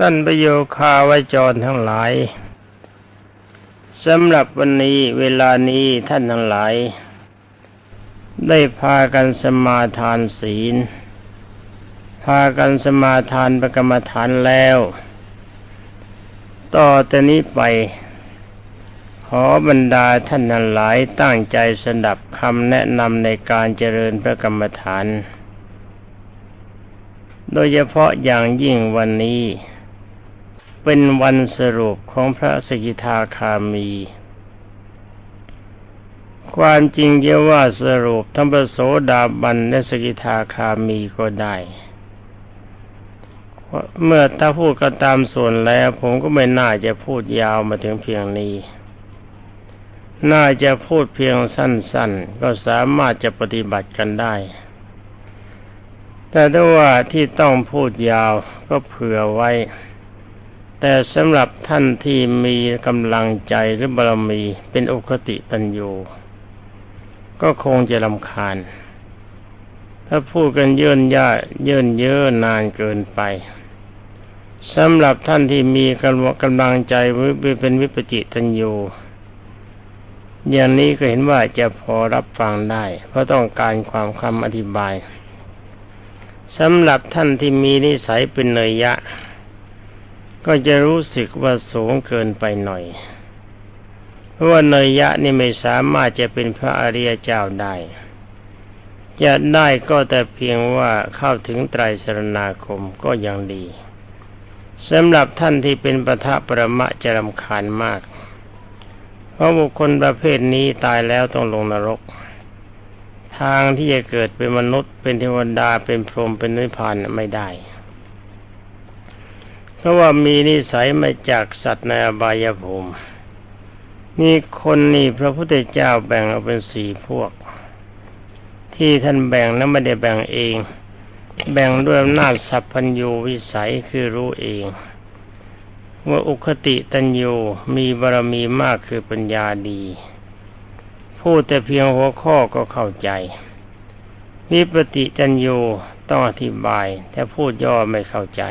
ท่านประโยคาวจรทั้งหลายสำหรับวันนี้เวลานี้ท่านทั้งหลาย ได้พากันสมาทานศีล พากันสมาทานประกรรมฐานแล้ว ต่อแต่นี้ไป ขอบรรดาท่านทั้งหลายตั้งใจสดับคำแนะนำในการเจริญพระกรรมฐาน โดยเฉพาะอย่างยิ่งวันนี้ เป็นวันสรุปของพระสกิทาคามี ความจริงเยาว่าสรุปทั้งประโสดาบันและสกิทาคามีก็ได้เมื่อถ้าพูดก็ตามส่วนแล้ว ผมก็ไม่น่าจะพูดยาวมาถึงเพียงนี้ น่าจะพูดเพียงสั้นๆ ก็สามารถจะปฏิบัติกันได้ แต่ถ้าว่าที่ต้องพูดยาวก็เผื่อไว้ แต่สำหรับท่านที่มีกำลังใจหรือบารมีเป็นอุคติปัญโยก็คงจะลำคาญ ถ้าพูดกันเยินย่าเยินเยอนานเกินไปสำหรับท่านที่มีกำลังใจเป็นวิปจิตัญโยอย่างนี้ก็เห็นว่าจะพอรับฟังได้ เพราะต้องการความคำอธิบายสำหรับท่านที่มีนิสัยเป็นเนยยะ ก็จะรู้สึกว่าสูงเกินไปหน่อย เพราะว่าเนยยะนี่ไม่สามารถจะเป็นพระอริยเจ้าได้ จะได้ก็แต่เพียงว่าเข้าถึงไตรสรณาคมก็ยังดีสำหรับท่านที่เป็นปทะประมะจะรำคาญมาก เพราะบุคคลประเภทนี้ตายแล้วต้องลงนรก ทางที่จะเกิดเป็นมนุษย์เป็นเทวดาเป็นพรหมเป็นนิพพานไม่ได้ เพราะว่ามีนิสัยมาจากสัตว์ในอบายภูมินี่คนนี่พระพุทธเจ้าแบ่งออกเป็นสี่พวก ที่ท่านแบ่งนั้นไม่ได้แบ่งเอง แบ่งด้วยอำนาจสัพพัญญูวิสัยคือรู้เองว่าอุคติตัญญูมีบารมีมากคือปัญญาดี พูดแต่เพียงหัวข้อก็เข้าใจ วิปติตัญญูต้องอธิบาย แต่พูดย่อไม่เข้าใจ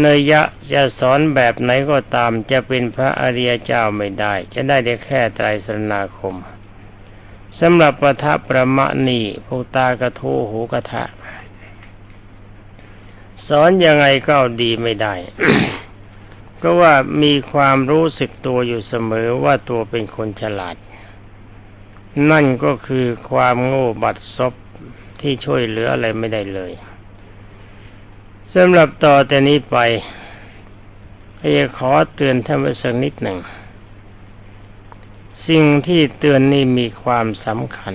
เนยะจะสอนแบบไหนก็ตามจะเป็นพระอริยเจ้าไม่ได้ จะได้ได้แค่ไตรสรณาคมสำหรับประทับประมะนีพวกตากระทูหูกระทะ สอนยังไงก็ดีไม่ได้ เพราะว่ามีความรู้สึกตัวอยู่เสมอว่าตัวเป็นคนฉลาด นั่นก็คือความโง่บัดซบที่ช่วยเหลืออะไรไม่ได้เลย สำหรับต่อแต่นี้ไปจะขอเตือนท่านไว้สักนิดหนึ่ง สิ่งที่เตือนนี่มีความสำคัญ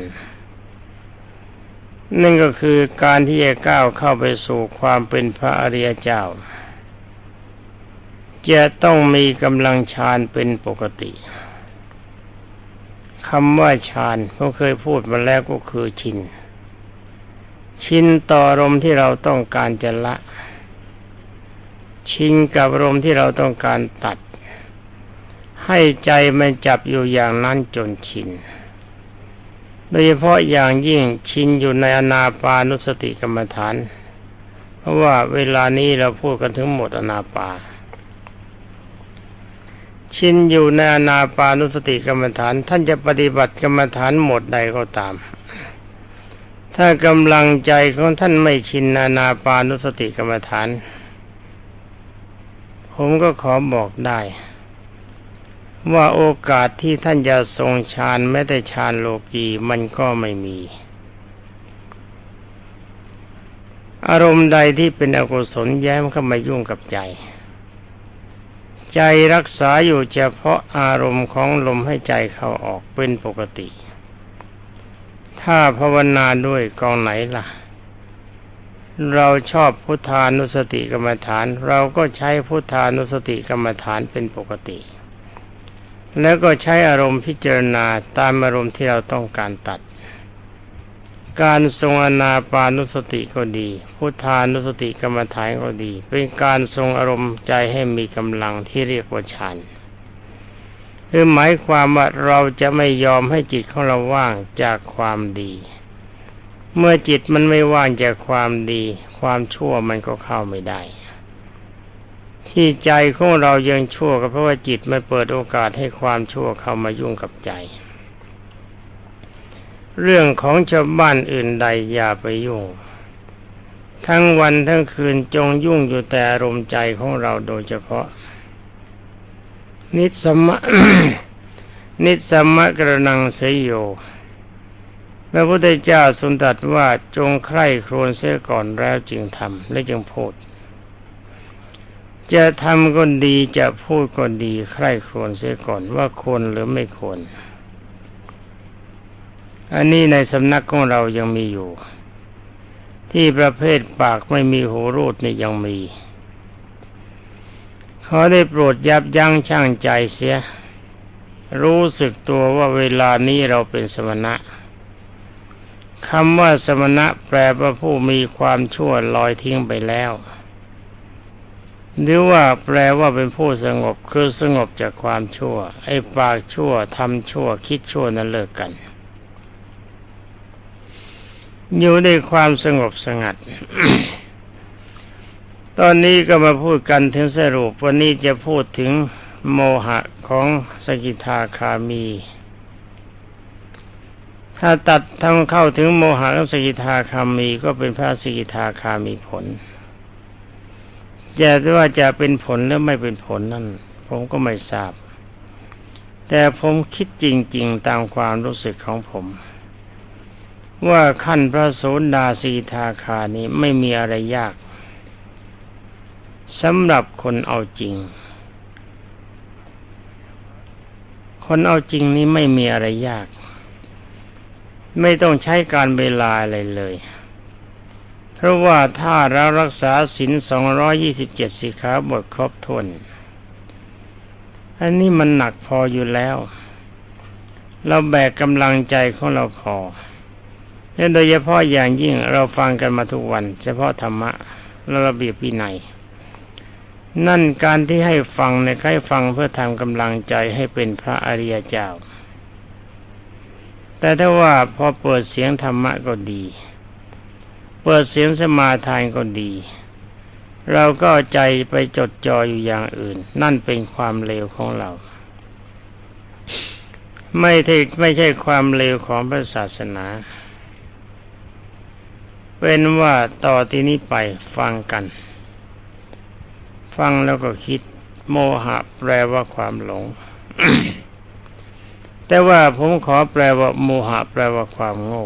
นั่นก็คือการที่จะก้าวเข้าไปสู่ความเป็นพระอริยเจ้า จะต้องมีกำลังฌานเป็นปกติคำว่าฌานผมเคยพูดมาแล้วก็คือชิน ชินต่อรมที่เราต้องการจะละ ชินกับรมที่เราต้องการตัด ให้ใจมันจับอยู่อย่างนั้นจนชิน โดยเฉพาะอย่างยิ่งชินอยู่ในอนาปานุสติกรรมฐาน เพราะว่าเวลานี้เราพูดกันถึงหมดอนาปา ชินอยู่ในอนาปานุสติกรรมฐาน ท่านจะปฏิบัติกรรมฐานหมดใดก็ตาม ถ้ากำลังใจของท่านไม่ชินอนาปานุสติกรรมฐาน ผมก็ขอบอกได้ ว่าโอกาสที่ท่านจะทรงฌานแม้แต่ฌานโลกีมันก็ไม่มี อารมณ์ใดที่เป็นอกุศลแย้มเข้ามายุ่งกับใจ ใจรักษาอยู่เฉพาะอารมณ์ของลมให้ใจเข้าออกเป็นปกติ ถ้าภาวนาด้วยกองไหนล่ะ เราชอบพุทธานุสติกรรมฐาน เราก็ใช้พุทธานุสติกรรมฐานเป็นปกติ แล้วก็ใช้อารมณ์พิจารณาตามอารมณ์ที่เราต้องการตัด การทรงอนาปานุสติก็ดี พุทธานุสติกรรมฐานก็ดี เป็นการทรงอารมณ์ใจให้มีกำลังที่เรียกว่าฌาน คือหมายความว่าเราจะไม่ยอมให้จิตของเราว่างจากความดี เมื่อจิตมันไม่ว่างจากความดี ความชั่วมันก็เข้าไม่ได้ ที่ใจของเรายังชั่วก็เพราะว่าจิตไม่เปิดโอกาสให้ความชั่วเข้ามายุ่งกับใจ เรื่องของชาวบ้านอื่นใดอย่าไปยุ่ง ทั้งวันทั้งคืนจงยุ่งอยู่แต่อารมณ์ใจของเราโดยเฉพาะ นิสมะนิสมะกระนังเสยโยพระพุทธเจ้าสุนตรัสว่าจงใคร่ครวญเสียก่อนแล้วจึงทำและจึงพูด จะทำก็ดีจะพูดก็ดีใคร่ครวญเสียก่อนว่าควรหรือไม่ควร อันนี้ในสำนักของเรายังมีอยู่ ที่ประเภทปากไม่มีหูรูดนี่ยังมี ขอได้โปรดยับยั้งชั่งใจเสีย รู้สึกตัวว่าเวลานี้เราเป็นสมณะคำว่าสมณะแปลว่าผู้มีความชั่วลอยทิ้งไปแล้ว หรือว่าแปลว่าเป็นผู้สงบคือสงบจากความชั่ว ไอ้ปากชั่วทำชั่วคิดชั่วนั้นเลิกกัน อยู่ในความสงบสงัด ตอนนี้ก็มาพูดกันถึงสรุปวันนี้จะพูดถึงโมหะของสกิทาคามี ถ้าตัดทำเข้าถึงโมหะและสกิทาคามีก็เป็นพระสกิทาคามีผลจะว่าจะเป็นผลหรือไม่เป็นผลนั่น ผมก็ไม่ทราบ แต่ผมคิดจริง ๆ ตามความรู้สึกของผม ว่าขั้นพระโสดาสีทาคานี้ไม่มีอะไรยาก สำหรับคนเอาจริง คนเอาจริงนี้ไม่มีอะไรยาก ไม่ต้องใช้การเวลาอะไรเลย เพราะว่าถ้าเรารักษาศีลสองร้อยี่สิบเจ็ดสิขาบทครบถ้วนอันนี้มันหนักพออยู่แล้ว เราแบกกำลังใจของเราพอและโดยเฉพาะอย่างยิ่งเราฟังกันมาทุกวัน เฉพาะธรรมะและระเบียบวินัย นั่นการที่ให้ฟังในใครฟังเพื่อทำกำลังใจให้เป็นพระอริยเจ้า แต่ถ้าว่าพอเปิดเสียงธรรมะก็ดี เปิดเสียงสมาทานก็ดี เราก็ใจไปจดจ่ออยู่อย่างอื่น นั่นเป็นความเลวของเรา ไม่ใช่ไม่ใช่ความเลวของพระศาสนา เป็นว่าต่อที่นี้ไปฟังกัน ฟังแล้วก็คิด โมหะแปลว่าความหลง แต่ว่าผมขอแปลว่า โมหะแปลว่าความโง่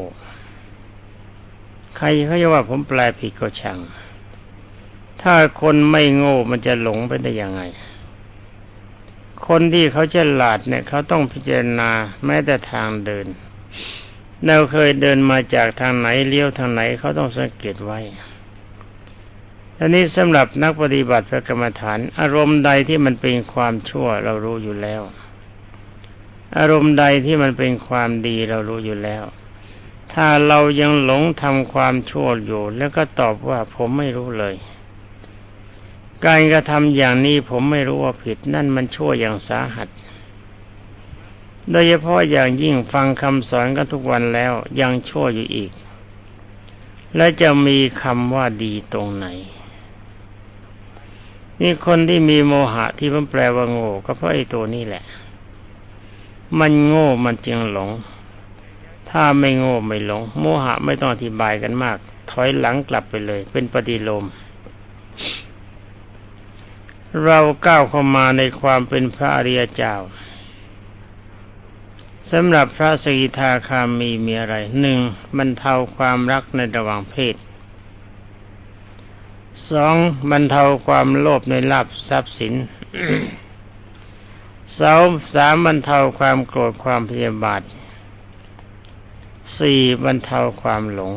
ใครเขาจะว่าผมแปลผิดก็ช่าง ถ้าคนไม่โง่มันจะหลงไปได้ยังไง คนที่เขาฉลาดเนี่ย เขาต้องพิจารณาแม้แต่ทางเดินเราเคยเดินมาจากทางไหนเลี้ยวทางไหนเขาต้องสังเกตไว้ อันนี้สำหรับนักปฏิบัติพระกรรมฐาน อารมณ์ใดที่มันเป็นความชั่วเรารู้อยู่แล้ว อารมณ์ใดที่มันเป็นความดีเรารู้อยู่แล้ว ถ้าเรายังหลงทำความชั่วอยู่ แล้วก็ตอบว่าผมไม่รู้เลย การกระทำอย่างนี้ผมไม่รู้ว่าผิดนั่นมันชั่วอย่างสาหัส โดยเฉพาะอย่างยิ่งฟังคำสอนกันทุกวันแล้วยังชั่วอยู่อีกและจะมีคำว่าดีตรงไหน นี่คนที่มีโมหะที่มันแปลว่าโง่ก็เพราะไอ้ตัวนี้แหละ มันโง่มันจึงหลง ถ้าไม่โง่ไม่หลง โมหะไม่ต้องอธิบายกันมาก ถอยหลังกลับไปเลย เป็นปฏิโลม เราก้าวเข้ามาในความเป็นพระอริยเจ้าสำหรับพระสกิทาคามีมีอะไรหนึ่งบรรเทาความรักในระหว่างเพศ สองบรรเทาความโลภในลาภทรัพย์สินสามสามบรรเทาความโกรธความพยาบาทสี่บรรเทาความหลง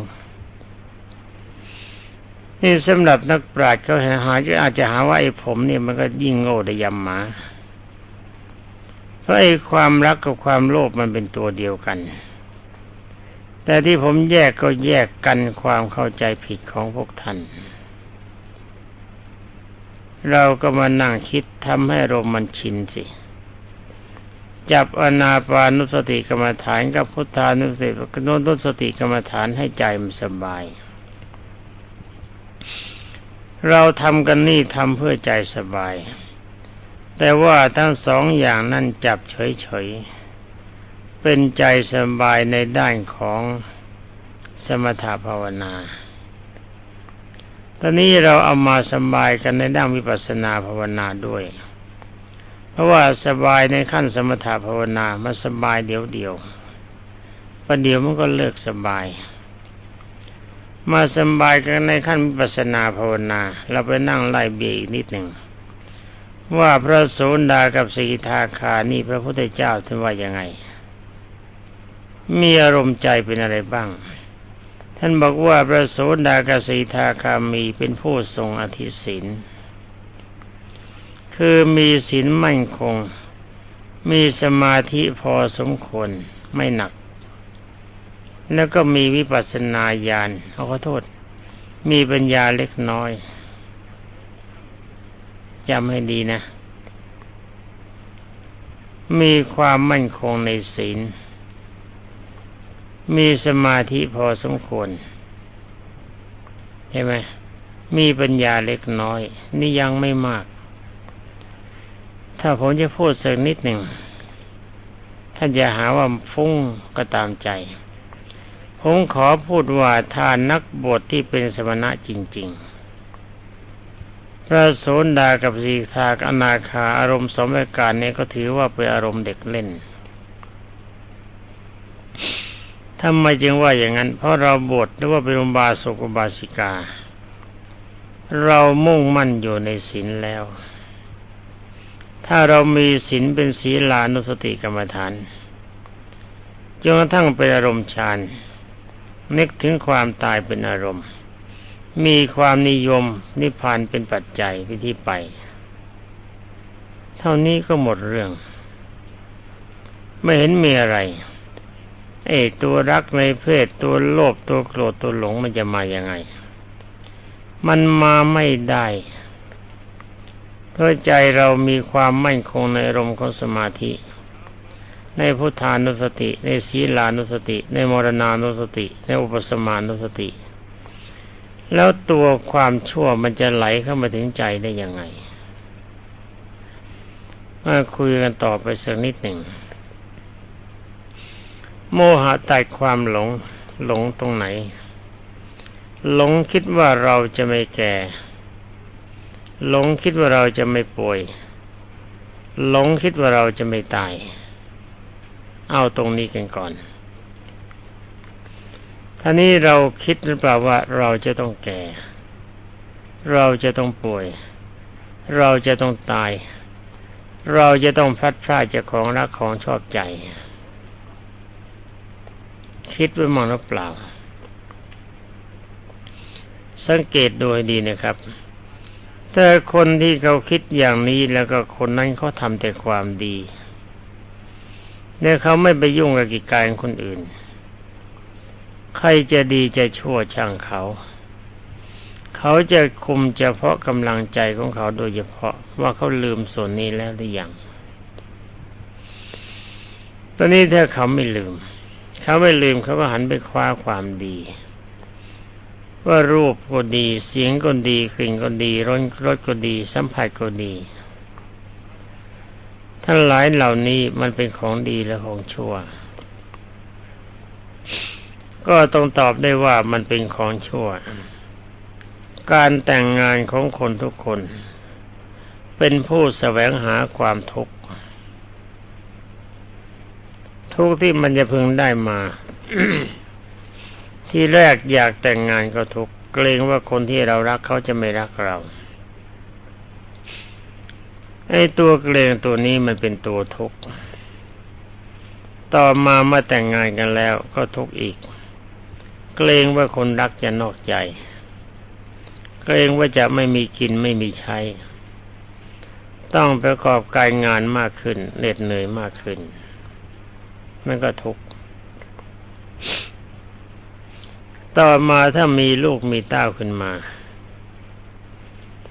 นี่สำหรับนักปราชญ์เขาหาจะอาจจะหาว่าไอ้ผมเนี่ยมันก็ยิ่งโง่ได้ยำหมาเพราะไอ้ความรักกับความโลภมันเป็นตัวเดียวกัน แต่ที่ผมแยกก็แยกกันความเข้าใจผิดของพวกท่าน เราก็มานั่งคิดทำให้ลมมันชินสิ จับอนาปานุสติกรรมฐานกับพุทธานุสติกนุสติกรรมฐานให้ใจมันสบาย เราทำกันนี่ทำเพื่อใจสบาย แต่ว่าทั้งสองอย่างนั้นจับเฉยๆ เป็นใจสบายในด้านของสมถภาวนา ตอนนี้เราเอามาสบายกันในด้านวิปัสสนาภาวนาด้วย เพราะว่าสบายในขั้นสมถภาวนามันสบายเดียวเดียวประเดี๋ยวมันก็เลิกสบาย มาสบายกันในขั้นวิปัสสนาภาวนา เราไปนั่งไล่เบียอีกนิดหนึ่งว่าพระโสดากับสีทาคานี่พระพุทธเจ้าท่านว่ายังไง มีอารมณ์ใจเป็นอะไรบ้าง ท่านบอกว่าพระโสดากสีทาคามีเป็นผู้ทรงอธิศินคือมีศีลมั่นคง มีสมาธิพอสมควรไม่หนัก แล้วก็มีวิปัสสนาญาณเอาขอโทษ มีปัญญาเล็กน้อยจำให้ดีนะ มีความมั่นคงในศีล มีสมาธิพอสมควรใช่ไหมมีปัญญาเล็กน้อย นี่ยังไม่มาก ถ้าผมจะพูดสักนิดหนึ่งท่านจะหาว่าฟุ้งก็ตามใจ ผมขอพูดว่าถ้านนักบวชที่เป็นสมณะจริง ๆ พระโสดากับสีทากอนาคาอารมณ์สมการนี้ก็ถือว่าเป็นอารมณ์เด็กเล่น ทำไมจึงว่าอย่างนั้น เพราะเราบวชหรือว่าเป็นอุบาสกอุบาสิกา เรามุ่งมั่นอยู่ในศีลแล้ว ถ้าเรามีศีลเป็นศีลานุสติกรรมฐานจนกระทั่งเป็นอารมณ์ฌานนึกถึงความตายเป็นอารมณ์ มีความนิยมนิพพานเป็นปัจจัยพิธีไป เท่านี้ก็หมดเรื่อง ไม่เห็นมีอะไร ไอ้ตัวรักในเพศตัวโลภตัวโกรธตัวหลงมันจะมาอย่างไง มันมาไม่ได้เพราะใจเรามีความมั่นคงในรมของสมาธิ ในพุทธานุสติ ในศีลานุสติ ในมรณานุสติ ในอุปสมานุสติ แล้วตัวความชั่วมันจะไหลเข้ามาถึงใจได้ยังไงมาคุยกันต่อไปสักนิดหนึ่ง โมหะตัดความหลง หลงตรงไหน หลงคิดว่าเราจะไม่แก่ หลงคิดว่าเราจะไม่ป่วย หลงคิดว่าเราจะไม่ตาย เอาตรงนี้กันก่อนท่านี้เราคิดหรือเปล่าว่าเราจะต้องแก่ เราจะต้องป่วย เราจะต้องตาย เราจะต้องพลัดพรากจากของรักของชอบใจ คิดไว้มองหรือเปล่า สังเกตโดยดีนะครับ แต่คนที่เขาคิดอย่างนี้แล้วก็คนนั้นเขาทำแต่ความดีเนี่ยเขาไม่ไปยุ่งกับกิจการคนอื่น ใครจะดีจะชั่วช่างเขา เขาจะคุมเฉพาะกำลังใจของเขาโดยเฉพาะว่าเขาลืมส่วนนี้แล้วหรือยังตอนนี้ถ้าเขาไม่ลืม เขาไม่ลืมเขาก็หันไปคว้าความดี ว่ารูปก็ดี เสียงก็ดีกลิ่นก็ดีรสรสก็ดี สัมผัสก็ดีทั้งหลายเหล่านี้มันเป็นของดีและของชั่ว ก็ต้องตอบได้ว่ามันเป็นของชั่ว การแต่งงานของคนทุกคน เป็นผู้แสวงหาความทุกข์ ทุกที่มันจะพึงได้มาที่แรกอยากแต่งงานก็ทุกเกรงว่าคนที่เรารักเขาจะไม่รักเราไอ้ตัวเกรงตัวนี้มันเป็นตัวทุกข์ต่อมาเมื่อแต่งงานกันแล้วก็ทุกข์อีก เกรงว่าคนรักจะนอกใจ เกรงว่าจะไม่มีกินไม่มีใช้ ต้องประกอบการงานมากขึ้นเหน็ดเหนื่อยมากขึ้น มันก็ทุกข์ต่อมาถ้ามีลูกมีเต้าขึ้นมา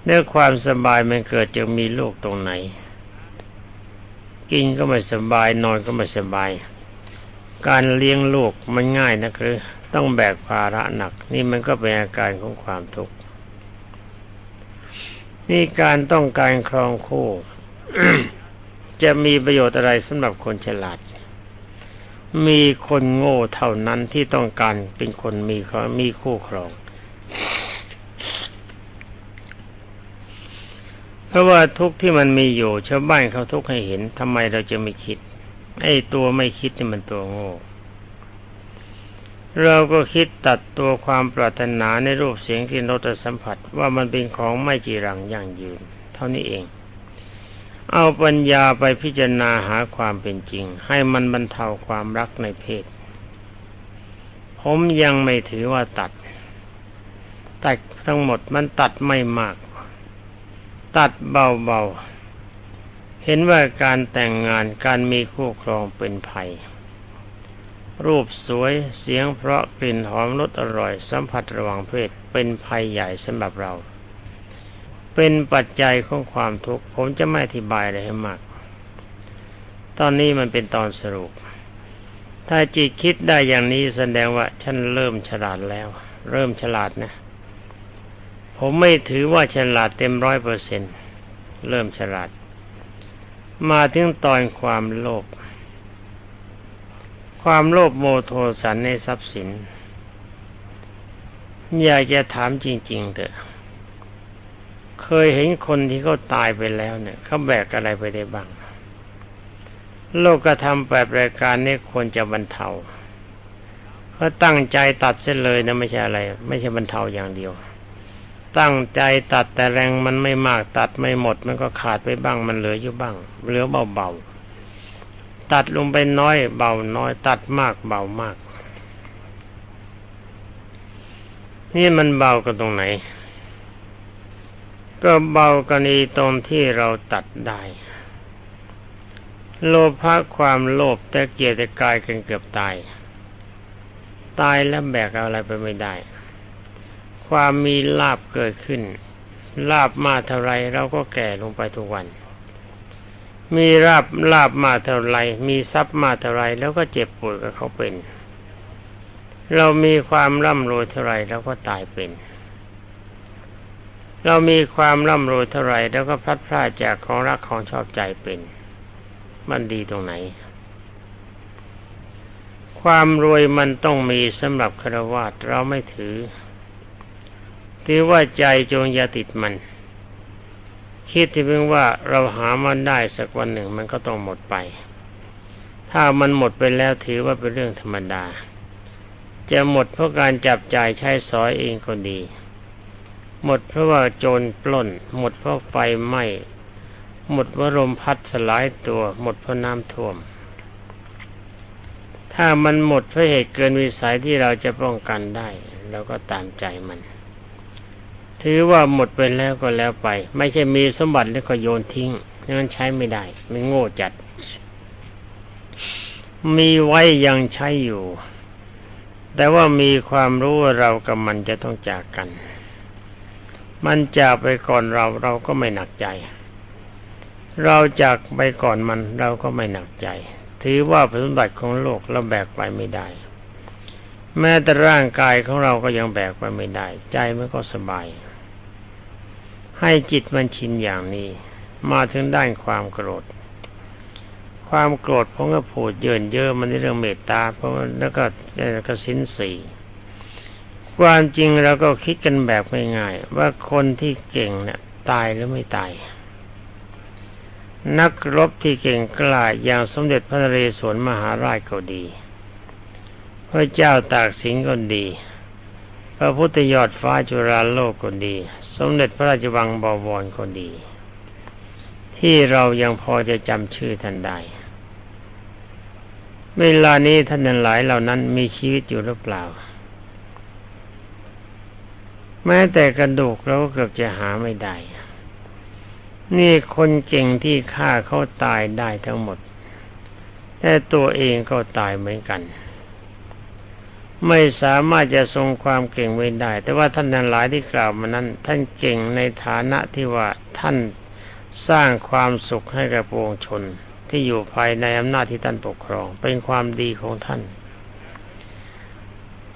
เนื้อความสบายมันเกิดจากมีลูกตรงไหน กินก็ไม่สบายนอนก็ไม่สบาย การเลี้ยงลูกมันง่ายนะคือต้องแบกภาระหนัก นี่มันก็เป็นอาการของความทุกข์นี่การต้องการครองคู่ จะมีประโยชน์อะไรสำหรับคนฉลาด มีคนโง่เท่านั้นที่ต้องการเป็นคนมีครองมีคู่ครอง เพราะว่าทุกที่มันมีอยู่ชาวบ้านเขาทุกให้เห็นทำไมเราจะไม่คิด ไอ้ตัวไม่คิดนี่มันตัวโง่ เราก็คิดตัดตัวความปรารถนาในรูปเสียงที่รสสัมผัสว่ามันเป็นของไม่จีรังยั่งยืน เท่านี้เอง เอาปัญญาไปพิจารณาหาความเป็นจริง ให้มันบรรเทาความรักในเพศ ผมยังไม่ถือว่าตัด ตัดทั้งหมดมันตัดไม่มาก ตัดเบาๆ เห็นว่าการแต่งงานการมีคู่ครองเป็นภัย รูปสวยเสียงเพราะกลิ่นหอมรสอร่อยสัมผัสระหว่างเพศเป็นภัยใหญ่สำหรับเรา เป็นปัจจัยของความทุกข์ผมจะไม่อธิบายอะไรให้มาก ตอนนี้มันเป็นตอนสรุป ถ้าจิตคิดได้อย่างนี้แสดงว่าฉันเริ่มฉลาดแล้ว เริ่มฉลาดนะ ผมไม่ถือว่าฉลาดเต็มร้อยเปอร์เซ็นเริ่มฉลาด มาถึงตอนความโลภความโลภโมโทสันในทรัพย์สิน อยากจะถามจริง ๆเถอะ เคยเห็นคนที่เขาตายไปแล้วเนี่ยเขาแบกอะไรไปได้บ้าง โลกกระทำแบบรายการนี้ควรจะบรรเทาเขาะตั้งใจตัดเส้นเลยนะไม่ใช่อะไร ไม่ใช่บรรเทาอย่างเดียว ตั้งใจตัดแต่แรงมันไม่มากตัดไม่หมด มันก็ขาดไปบ้างมันเหลืออยู่บ้าง เหลือเบาๆตัดลงไปน้อย เบาน้อย ตัดมากเบามาก นี่มันเบากันตรงไหน ก็เบากันีตรงที่เราตัดได้ โลภะความโลภแต่เกียรติกายกันเกือบตาย ตายแล้วแบกอะไรไปไม่ได้ ความมีลาบเกิดขึ้น ลาบมาเท่าไรเราก็แก่ลงไปทุกวัน มีลาบลาบมาเท่าไรมีทรัพย์มาเท่าไรแล้วก็เจ็บป่วยกับเขาเป็น เรามีความร่ำรวยเท่าไรแล้วก็ตายเป็น เรามีความร่ำรวยเท่าไรแล้วก็พลัดพรากจากของรักของชอบใจเป็น มันดีตรงไหน ความรวยมันต้องมีสำหรับคารวะเราไม่ถือถือว่าใจจงอย่าติดมัน คิดที่เพียงว่าเราหามันได้สักวันหนึ่งมันก็ต้องหมดไป ถ้ามันหมดไปแล้วถือว่าเป็นเรื่องธรรมดา จะหมดเพราะการจับจ่ายใช้สอยเองก็ดี หมดเพราะว่าโจรปล้น หมดเพราะไฟไหม้หมดเพราะลมพัดสลายตัว หมดเพราะน้ำท่วม ถ้ามันหมดเพราะเหตุเกินวิสัยที่เราจะป้องกันได้เราก็ตามใจมัน ถือว่าหมดไปแล้วก็แล้วไป ไม่ใช่มีสมบัติแล้วก็โยนทิ้งนั้นใช้ไม่ได้ มันโง่จัด มีไว้ยังใช้อยู่ แต่ว่ามีความรู้ว่าเรากับมันจะต้องจากกัน มันจากไปก่อนเราเราก็ไม่หนักใจ เราจากไปก่อนมันเราก็ไม่หนักใจ ถือว่าสมบัติของโลกเราแบกไปไม่ได้ แม้แต่ร่างกายของเราก็ยังแบกไปไม่ได้ ใจมันก็สบาย ให้จิตมันชินอย่างนี้ มาถึงด้านความโกรธ ความโกรธผมก็พูดเยินเยอะมันในเรื่องเมตตาเพราะว่าแล้วก็กสินสี่ ความจริงเราก็คิดกันแบบง่ายๆว่าคนที่เก่งเนี่ยตายหรือไม่ตาย นักรบที่เก่งกล้าอย่างสมเด็จพระนเรศวรมหาราชก็ดี พระเจ้าตากสินก็ดี พระพุทธยอดฟ้าจุฬาโลกก็ดี สมเด็จพระราชวังบวรก็ดี ที่เรายังพอจะจำชื่อท่านได้เวลานี้ท่านหลายเหล่านั้นมีชีวิตอยู่หรือเปล่า แม้แต่กระดูกเราก็เกือบจะหาไม่ได้ นี่คนเก่งที่ฆ่าเขาตายได้ทั้งหมด แต่ตัวเองก็ตายเหมือนกัน ไม่สามารถจะทรงความเก่งไว้ได้ แต่ว่าท่านทั้งหลายที่กล่าวมานั้น ท่านเก่งในฐานะที่ว่าท่านสร้างความสุขให้กับปวงชนที่อยู่ภายในอำนาจที่ท่านปกครอง เป็นความดีของท่าน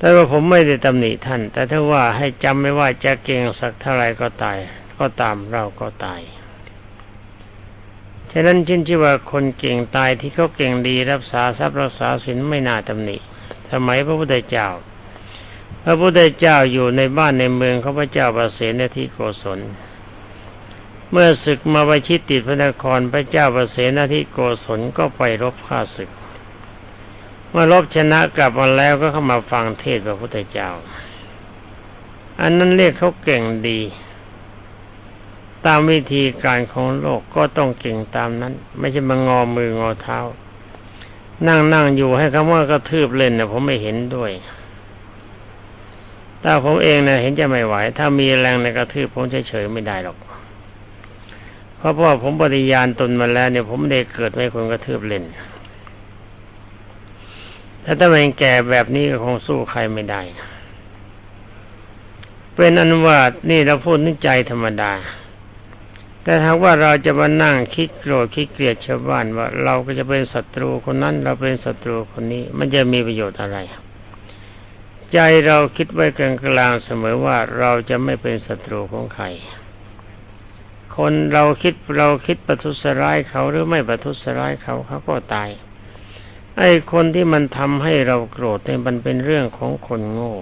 แต่ว่าผมไม่ได้ตำหนิท่าน แต่ถ้าว่าให้จำไม่ว่าจะเก่งสักเท่าไรก็ตาย ก็ตามเราก็ตาย ฉะนั้นจึงชื่ว่าคนเก่งตายที่เขาเก่งดีรักษาทรัพย์รักษาศีลไม่น่าตำหนิ สมัยพระพุทธเจ้า พระพุทธเจ้าอยู่ในบ้านในเมืองเขาพระเจ้าประเสนที่โกศลเมื่อศึกมาไปชิดติดพระนครพระเจ้าประเสนที่โกศลก็ไปรบข้าศึก เมื่อรบชนะกลับมาแล้วก็เข้ามาฟังเทศพระพุทธเจ้า อันนั้นเรียกเขาเก่งดี ตามวิธีการของโลกก็ต้องเก่งตามนั้น ไม่ใช่มางอมืองอเท้า นั่งนั่งอยู่ให้คำว่ากระทืบเล่นเนะผมไม่เห็นด้วยถ้าผมเองนะเห็นจะไม่ไหว ถ้ามีแรงในกระทืบผมเฉยๆไม่ได้หรอก เพราะว่าผมปฏิญาณตนมาแล้วเนี่ยผมได้เกิดไม่คนกระทืบเล่น ถ้าถ้าเป็นแก่แบบนี้ก็คงสู้ใครไม่ได้ เป็นอันุวานี่เราพูดนึกใจธรรมดา แต่ถ้าว่าเราจะมานั่งคิดโกรธคิดเกลียดชาวบ้านว่า เราก็จะเป็นศัตรูคนนั้น เราเป็นศัตรูคนนี้ มันจะมีประโยชน์อะไร ใจเราคิดไว้กลางกลางเสมอว่าเราจะไม่เป็นศัตรูของใครคนเราคิดเราคิดประทุษร้ายเขาหรือไม่ประทุษร้ายเขาเขาก็ตาย ไอ้คนที่มันทำให้เราโกรธเนี่ยมันเป็นเรื่องของคนโง่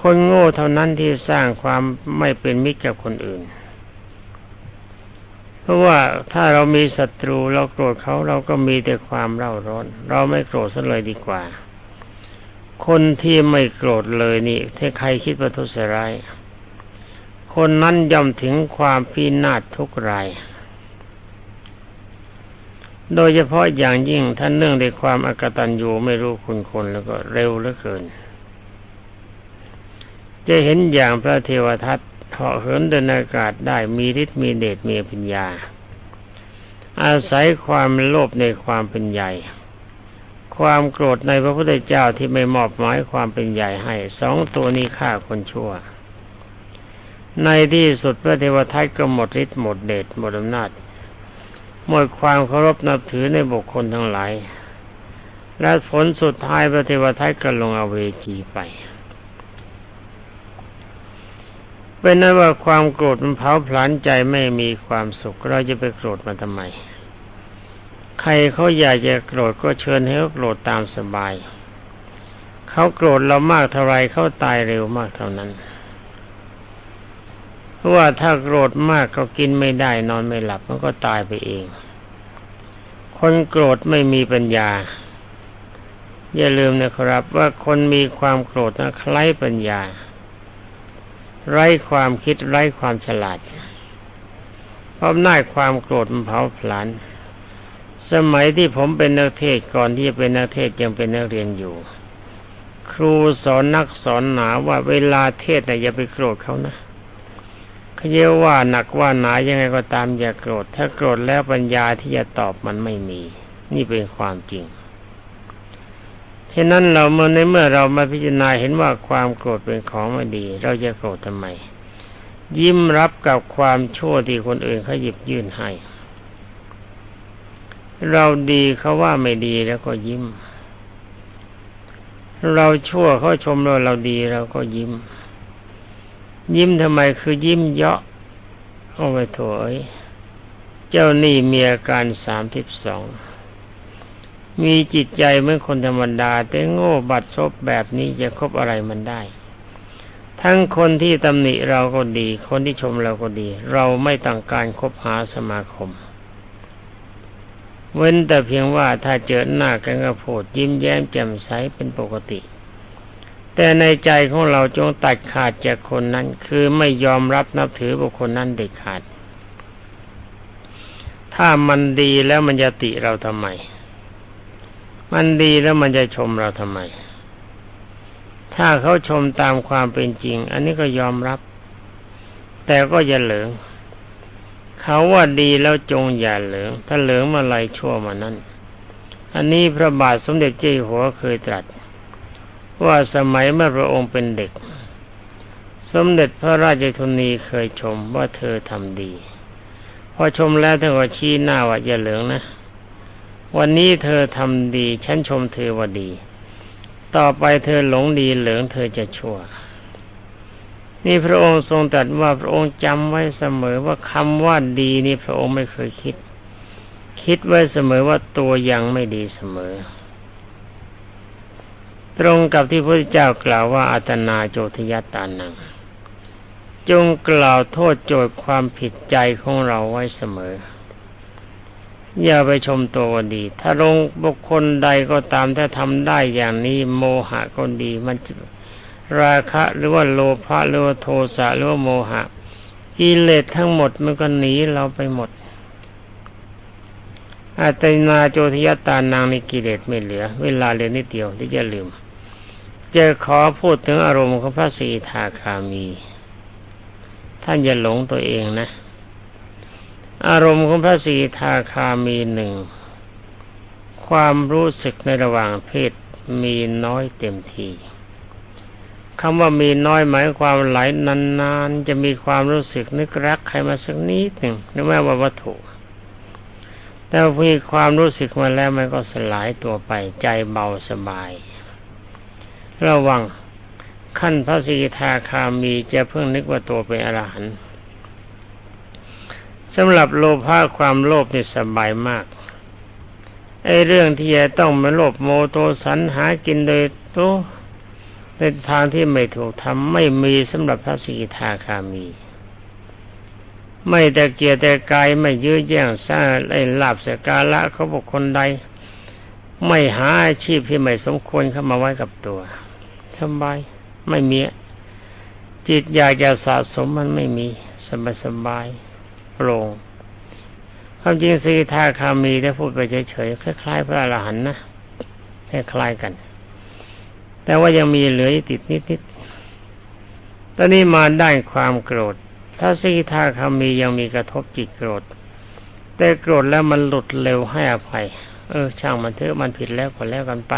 คนโง่เท่านั้นที่สร้างความไม่เป็นมิตรกับคนอื่น เพราะว่าถ้าเรามีศัตรูเราโกรธเขาเราก็มีแต่ความเร่าร้อน เราไม่โกรธซะเลยดีกว่า คนที่ไม่โกรธเลยนี่ถ้าใครคิดว่าทุสร้ายคนนั้นย่อมถึงความพินาศทุกราย โดยเฉพาะอย่างยิ่งท่านเนื่องในความอกตัญญูไม่รู้คุณคนแล้วก็เร็วเหลือเกิน จะเห็นอย่างพระเทวทัตเหาะเหินเดินอากาศได้มีฤทธิ์มีเดชมีปัญญา อาศัยความโลภในความเป็นใหญ่ ความโกรธในพระพุทธเจ้าที่ไม่มอบหมายความเป็นใหญ่ให้สองตัวนี้ฆ่าคนชั่ว ในที่สุดพระเทวทัตก็หมดฤทธิ์หมดเดชหมดอำนาจ หมดความเคารพนับถือในบุคคลทั้งหลาย และผลสุดท้ายพระเทวทัตก็ลงอเวจีไปเป็นนั้นว่าความโกรธมันเผาผลาญใจไม่มีความสุข เราจะไปโกรธมันทำไม ใครเขาอยากจะโกรธก็เชิญให้เขาโกรธตามสบาย เขาโกรธเรามากเท่าไรเขาตายเร็วมากเท่านั้น เพราะว่าถ้าโกรธมากก็กินไม่ได้นอนไม่หลับมันก็ตายไปเอง คนโกรธไม่มีปัญญา อย่าลืมนะครับว่าคนมีความโกรธนะคล้ายปัญญา ไร้ความคิดไร้ความฉลาดเพราะน่ายความโกรธมันเผาผลาญสมัยที่ผมเป็นนักเทศก่อนที่จะเป็นนักเทศยังเป็นนักเรียนอยู่ ครูสอนนักสอนหนาว่าเวลาเทศนะอย่าไปโกรธเขานะ เขาเยว่าหนักว่าหนายังไงก็ตามอย่าโกรธ ถ้าโกรธแล้วปัญญาที่จะตอบมันไม่มี นี่เป็นความจริงฉะนั้นเราเมื่อในเมื่อเรามาพิจารณาเห็นว่าความโกรธเป็นของไม่ดี เราจะโกรธทำไม ยิ้มรับกับความชั่วที่คนอื่นเขาหยิบยื่นให้ เราดีเขาว่าไม่ดีแล้วก็ยิ้ม เราชั่วเขาชมเราเราดีเราก็ยิ้ม ยิ้มทำไมคือยิ้มเยาะเอาไปถอยเจ้านี่มีอาการสามทิบสองมีจิตใจเหมือนคนธรรมดา แต่โง่บัดซบแบบนี้จะคบอะไรมันได้ ทั้งคนที่ตำหนิเราก็ดี คนที่ชมเราก็ดี เราไม่ต้องการคบหาสมาคม เว้นแต่เพียงว่าถ้าเจอหน้ากันก็พูดยิ้มแย้มแจ่มใสเป็นปกติ แต่ในใจของเราจงตัดขาดจากคนนั้น คือไม่ยอมรับนับถือบุคคลนั้นเด็ดขาด ถ้ามันดีแล้วมันจะติเราทำไม มันดีแล้วมันจะชมเราทำไม ถ้าเขาชมตามความเป็นจริง อันนี้ก็ยอมรับ แต่ก็อย่าเหลิงเขาว่าดีแล้วจงอย่าเหลิงถ้าเหลิงมาไรชั่วมานั้น อันนี้พระบาทสมเด็จเจ้าหัวเคยตรัส ว่าสมัยเมื่อพระองค์เป็นเด็ก สมเด็จพระราชธนีเคยชมว่าเธอทำดี พอชมแล้วท่านก็ชี้หน้าว่าอย่าเหลืองนะ วันนี้เธอทำดี ฉันชมเธอว่าดี ต่อไปเธอหลงดีเหลืองเธอจะชั่ว นี่พระองค์ทรงตรัสว่าพระองค์จำไว้เสมอว่าคำว่าดีนี่พระองค์ไม่เคยคิด คิดไว้เสมอว่าตัวยังไม่ดีเสมอ ตรงกับที่พระเจ้ากล่าวว่าอัตนาโจทยตานัง จงกล่าวโทษโจทย์ความผิดใจของเราไว้เสมอ อย่าไปชมตัวดี ถ้าลงบุคคลใดก็ตามถ้าทำได้อย่างนี้โมหะก็ดีมันราคะหรือว่าโลภะหรือว่าโทสะหรือว่าโมหะกิเลสทั้งหมดมันก็หนีเราไปหมดอาตนาโจทยตานางในกิเลสไม่เหลือ เวลาเหลือนิดเดียวที่จะลืม จะขอพูดถึงอารมณ์ของพระสีทาคามี ท่านอย่าหลงตัวเองนะ อารมณ์ของพระสีทาคามีหนึ่ง ความรู้สึกในระหว่างเพศมีน้อยเต็มทีคำว่ามีน้อยหมายความหลายนานๆ จะมีความรู้สึกนึกรักใครมาสักนิดหนึ่งนึกว่าวัตถุแต่พอมีความรู้สึกมาแล้วมันก็สลายตัวไปใจเบาสบาย ระวังขั้นพระสีทาคามีจะเพิ่งนึกว่าตัวเป็นอรหันต์สำหรับโลภะความโลภนี่สบายมากไอ้เรื่องที่จะต้องมาโลภโมโตสันหากินโดยตัวในทางที่ไม่ถูกทำไม่มีสำหรับพระสกิทาคามี ไม่แต่เกียรแต่กายไม่ยื้อแย่งสร้างไอ้ลาบสกาละเขาบุคคลใด ไม่หาอาชีพที่ไม่สมควรเข้ามาไว้กับตัว ทำไมไม่มีจิตอยากจะสะสมมันไม่มีสบายสบายโปร่งความจริงสีทาคามีได้พูดไปเฉยๆคล้ายๆพระอรหันต์นะคล้ายๆกัน แต่ว่ายังมีเหลือติดนิดๆตอนนี้มาได้ความโกรธ ถ้าสิทาคามียังมีกระทบจิตโกรธ แต่โกรธแล้วมันหลุดเร็วให้อภัย เออ ช่างมันเถอะมันผิดแล้วก็แล้วกันไป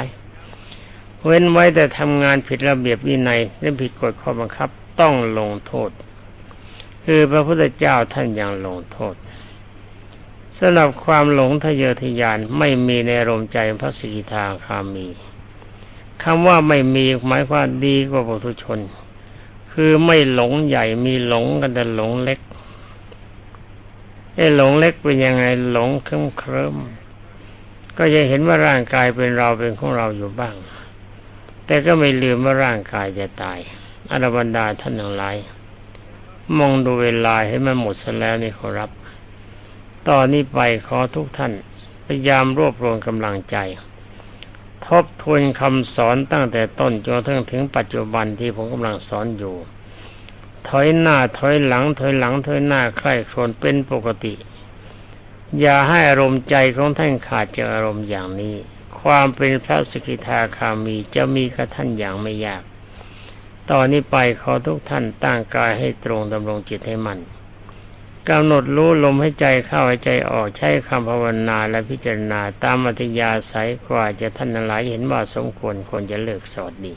เว้นไว้แต่ทำงานผิดระเบียบวินัยและผิดกฎข้อบังคับต้องลงโทษ คือพระพุทธเจ้าท่านยังลงโทษสำหรับความหลงทะเยอทะยานไม่มีในรมใจพระสิกขาคามีคำว่าไม่มีหมายความดีกว่าปุถุชน คือไม่หลงใหญ่มีหลงกันแต่หลงเล็กไอ้หลงเล็กเป็นยังไงหลงเคลิ้มเคลิ้มก็จะเห็นว่าร่างกายเป็นเราเป็นของเราอยู่บ้าง แต่ก็ไม่ลืมว่าร่างกายจะตายอรบรรดาท่านทั้งหลายมองดูเวลาให้มันหมดซะแล้วนี่ขอรับ ตอนนี้ไปขอทุกท่านพยายามรวบรวมกำลังใจ ทบทวนคำสอนตั้งแต่ต้นจนถึงถึงปัจจุบันที่ผมกำลังสอนอยู่ ถอยหน้าถอยหลัง ถอยหลังถอยหน้าใคร่ครวญเป็นปกติ อย่าให้อารมณ์ใจของท่านขาดจากอารมณ์อย่างนี้ ความเป็นพระสกิทาคามีจะมีกับท่านอย่างไม่ยาก ตอนนี้ไปขอทุกท่านตั้งกายให้ตรงดำรงจิตให้มัน่นกำหนดรู้ลมให้ใจเข้าใจออกใช้คำภาวนาและพิจารณาตามอัธยาศัยกว่าจะท่านหลายเห็นว่าสมควรควรจะเลิกสอดดี